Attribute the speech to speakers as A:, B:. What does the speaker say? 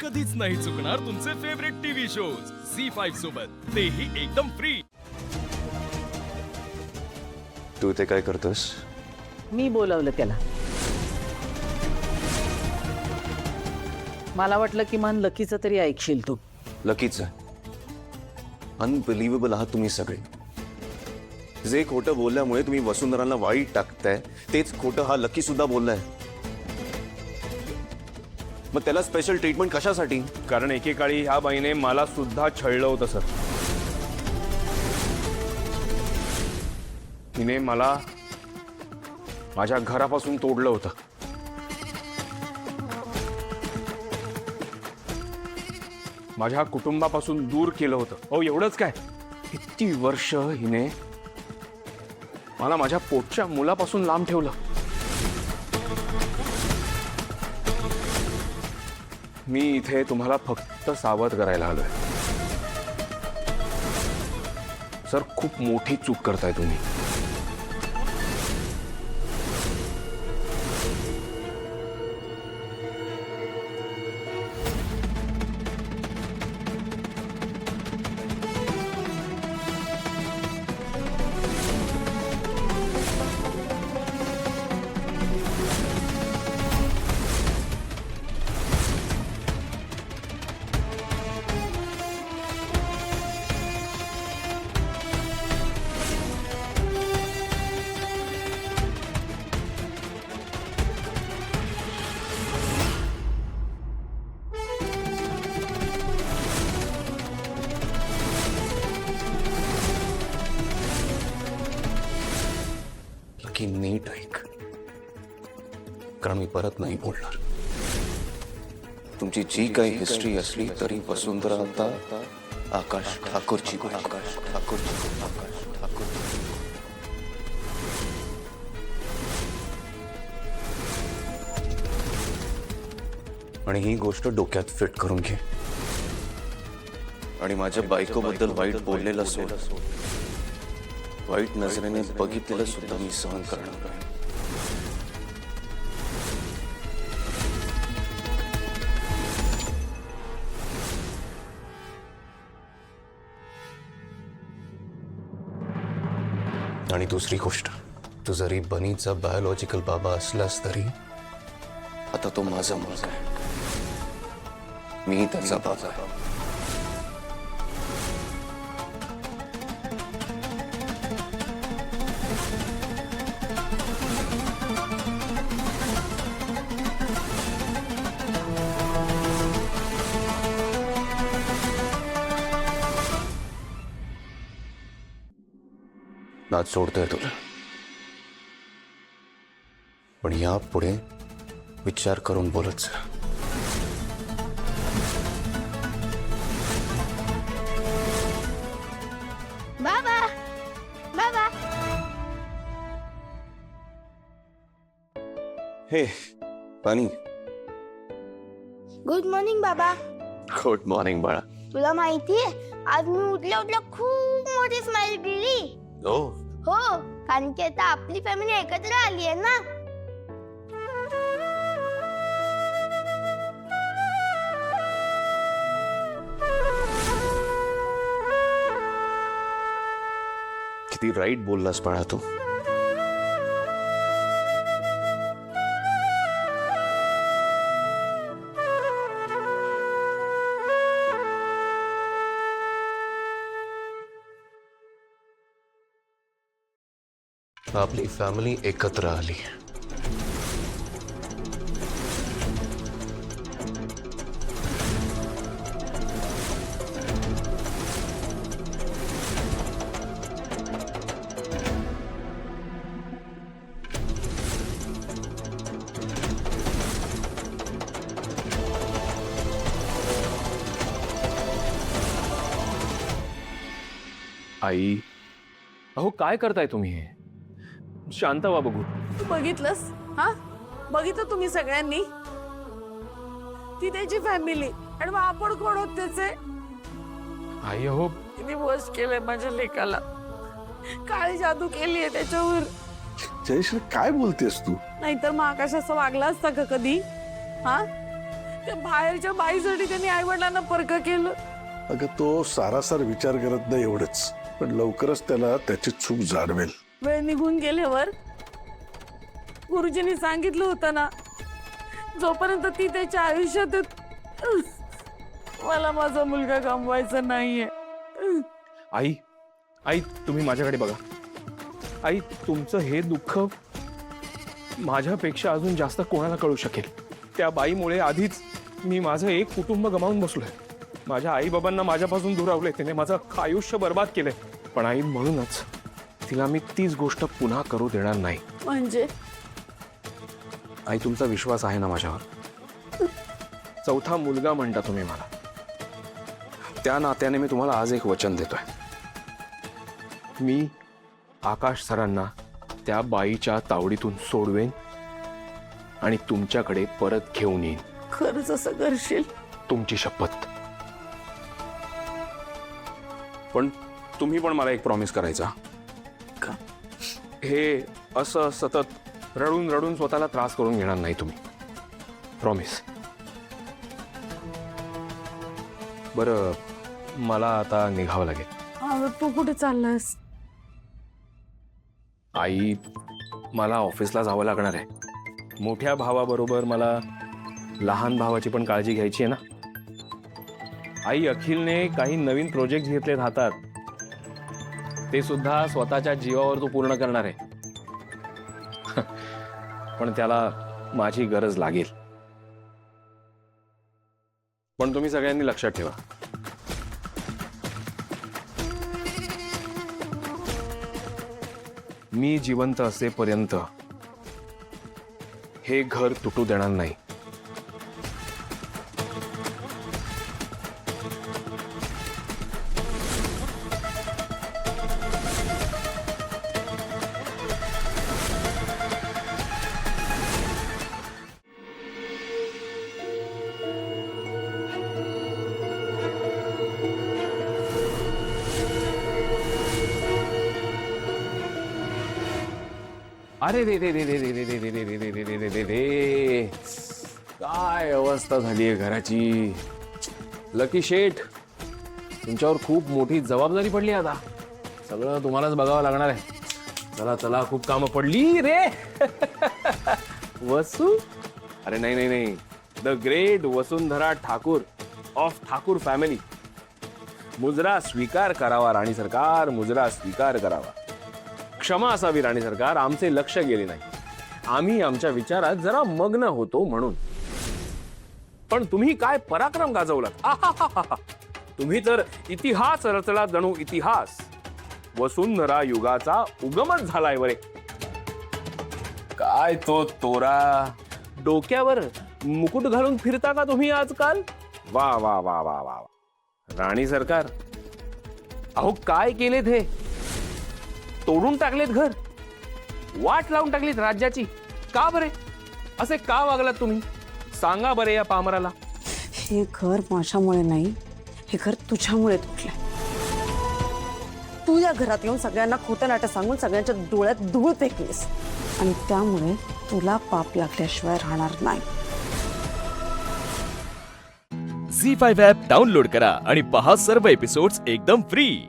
A: कधीच नाही चुकणार तुमचे favourite TV shows Zee five सोबत. तेही एकदम फ्री
B: तू ते काय करतोस?
C: मी बोलवलं त्याला. मला वाटलं किमान लकीचं तरी ऐकशील तू.
B: लकीच? अनबिलिव्हेबल आहात तुम्ही सगळे. जे खोटं बोलल्यामुळे तुम्ही वसुंधरांना वाईट टाकताय तेच खोटं हा लकी सुद्धा बोललाय. मग त्याला स्पेशल ट्रीटमेंट कशासाठी?
D: कारण एकेकाळी ह्या बाईने मला सुद्धा छळलं होतं सर. तिने मला माझ्या घरापासून तोडलं होतं. माझ्या कुटुंबापासून दूर केलं होतं. अहो एवढंच काय? किती वर्ष हिने मला माझ्या पोटच्या मुलापासून लांब ठेवलं. मी इथे तुम्हाला फक्त सावध करायला आलोय. सर खूप मोठी चूक करताय तुम्ही.
B: कारण मी परत नाही बोलणार तुमची जी काही हिस्ट्री असली तरी वसुंधरा आता आकाश ठाकूरची. आकाश ठाकूरची. आकाश ठाकूरची बाई. आणि ही गोष्ट डोक्यात फिट करून घे आणि माझ्या बायकोबद्दल वाईट बोललेलं सोड वाईट नजरेने बघितलेलं सुद्धा मी सहन करणार आणि दुसरी गोष्ट तू जरी बनीचा बायोलॉजिकल बाबा असलास तरी आता तो माझा मुलगा आहे. मी त्याचा बाबा आहे. नाच सोडतोय तुला पण यापुढे विचार करून बोलत जा
E: बाबा बाबा।
B: हे पाणी
E: गुड मॉर्निंग बाबा।
B: गुड मॉर्निंग बाळा
E: तुला माहितीये आज मी उठल्या उठल्या खूप मोठी स्माइल केली.
B: ओ
E: हो कारण की आता आपली फॅमिली एकत्र आली आहे ना.
B: किती राईट बोललास बाळा तू. आपली फॅमिली एकत्र आली
D: आई अहो काय करताय तुम्ही हे? शांत व्हा बघू.
F: तू बघितलंस? हा? बघितलं तुम्ही सगळ्यांनी? ती त्याची फॅमिली आणि मग आपण कोण होत त्याचे?
D: आई अहो.
F: किती वर्ष केलंय माझ्या लेकाला. काळी जादू केली आहे त्याच्यावर.
G: जयश्री काय बोलतेस तू?
F: नाहीतर मग आकाश असं वागला असता का कधी? हा? त्या बाहेरच्या बाईसाठी त्यांनी आई वडिलांना पर्क केलं.
G: अगं तो सारासार विचार करत नाही एवढंच. पण लवकरच त्याला त्याची चूक जाणवेल.
F: वेळ निघून गेल्यावर गुरुजींनी सांगितलं होतं ना जोपर्यंत ती त्याच्या आयुष्यात मला माझा मुलगा गमवायचा नाहीये.
D: आई आई तुम्ही माझ्याकडे बघा. आई तुमचं हे दुःख माझ्यापेक्षा अजून जास्त कोणाला कळू शकेल? त्या बाईमुळे आधीच मी माझं एक कुटुंब गमावून बसलोय. माझ्या आई बाबांना माझ्यापासून दुरावले त्याने माझं आयुष्य बर्बाद केलंय. पण आई म्हणूनच तिला मी तीच गोष्ट पुन्हा करू देणार नाही.
F: म्हणजे?
D: आई तुमचा विश्वास आहे ना माझ्यावर? चौथा मुलगा म्हणता तुम्ही मला. त्या नात्याने मी तुम्हाला आज एक वचन देतोय. मी आकाश सरांना त्या बाईच्या तावडीतून सोडवेन आणि तुमच्याकडे परत घेऊन येईन.
F: खरंच असं करशील?
D: तुमची शपथ. पण तुम्ही पण मला एक प्रॉमिस करायचा? हे असं सतत रडून रडून स्वतःला त्रास करून घेणार नाही तुम्ही. प्रॉमिस बरं मला आता निघावं लागेल.
F: तू कुठे चाललास?
D: आई मला ऑफिसला जावं लागणार आहे. मोठ्या भावाबरोबर मला लहान भावाची पण काळजी घ्यायची आहे ना? आई अखिलने काही नवीन प्रोजेक्ट घेतलेत हातात. ते सुद्धा स्वतःच्या जीवावर तो पूर्ण करणार आहे. पण त्याला माझी गरज लागेल. पण तुम्ही सगळ्यांनी लक्षात ठेवा. मी जिवंत असेपर्यंत हे घर तुटू देणार नाही. अरे रे रे रे रे रे रे रे रे रे रे रे रे रे रे रे काय अवस्था झाली आहे घराची लकी शेठ तुमच्यावर खूप मोठी जबाबदारी पडली आता सगळं तुम्हालाच बघावं लागणार आहे चला चला खूप कामं पडली रे वसू अरे नाही नाही नाही the great Vasundhara Thakur of Thakur family मुजरा स्वीकार करावा राणी सरकार मुजरा स्वीकार करावा क्षमा असावी राणी सरकार आमचे लक्ष गेले नाही. आम्ही आमच्या विचारात जरा मग्न होतो म्हणून. पण तुम्ही काय पराक्रम गाजवलात? तुम्ही तर इतिहास रचला जणू इतिहास. वसुंधरा युगाचा उगमच झालाय वरे. काय तो तोरा? डोक्यावर मुकुट घालून फिरता का तुम्ही आजकाल? वा वा वा वा वा वा. राणी सरकार अहो काय केले ते तोडून टाकलेत घर. वाट लावून टाकलीत राज्याची. का बरे? असे का वागलात तुम्ही? सांगा बरे या पामराला.
H: हे घर माझ्यामुळे नाही हे घर तुझ्यामुळे तुटलंय. तू या घरात येऊन सगळ्यांना खोटं नाटक सांगून सगळ्यांच्या डोळ्यात धूळ फेकलीस. आणि त्यामुळे तुला पाप लागल्याशिवाय राहणार नाही.
A: झी फाईव्ह ॲप डाउनलोड करा आणि पहा सर्व एपिसोड्स एकदम फ्री.